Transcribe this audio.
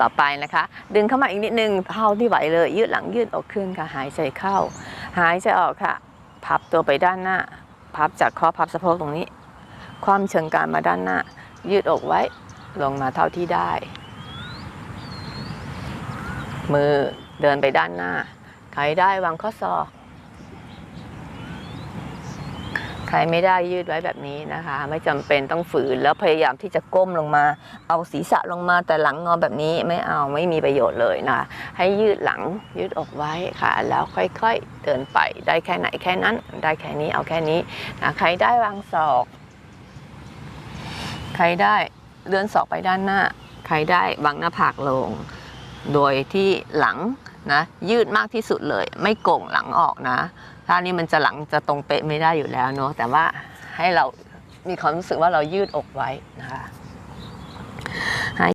ต่อไปนะคะ ดึงเข้ามาอีกนิดนึงเท่าที่ไหวเลย ยืดหลังยืดอกขึ้นค่ะหายใจเข้า หายใจออกค่ะ พับตัวไปด้านหน้า พับจากข้อพับสะโพกตรงนี้ ความเชิงกานมาด้านหน้า ยืดอกไว้ลงมาเท่าที่ได้ มือเดินไปด้านหน้าใครได้วางข้อศอก ใครไม่ได้ยืดไว้แบบนี้นะคะ ไม่จำเป็นต้องฝืนแล้วพยายามที่จะก้มลงมา เอาศีรษะลงมาแต่หลังงอแบบนี้ไม่เอาไม่มีประโยชน์เลยนะคะให้ยืดหลังยืดอกไว้ค่ะ แล้วค่อยๆเดินไปได้แค่ไหนแค่นั้น ได้แค่นี้เอาแค่นี้นะใครได้วางศอก ใครได้เลื่อนศอกไปด้านหน้า ใครได้วางหน้าผากลง โดยที่หลัง นะยืดมากที่สุดเลย ไม่โก่งหลังออกนะท่านี้มันจะหลังจะตรงเป๊ะไม่ได้อยู่แล้วเนาะแต่ว่าให้เรามีความรู้สึกว่าเรายืดอกไว้นะคะ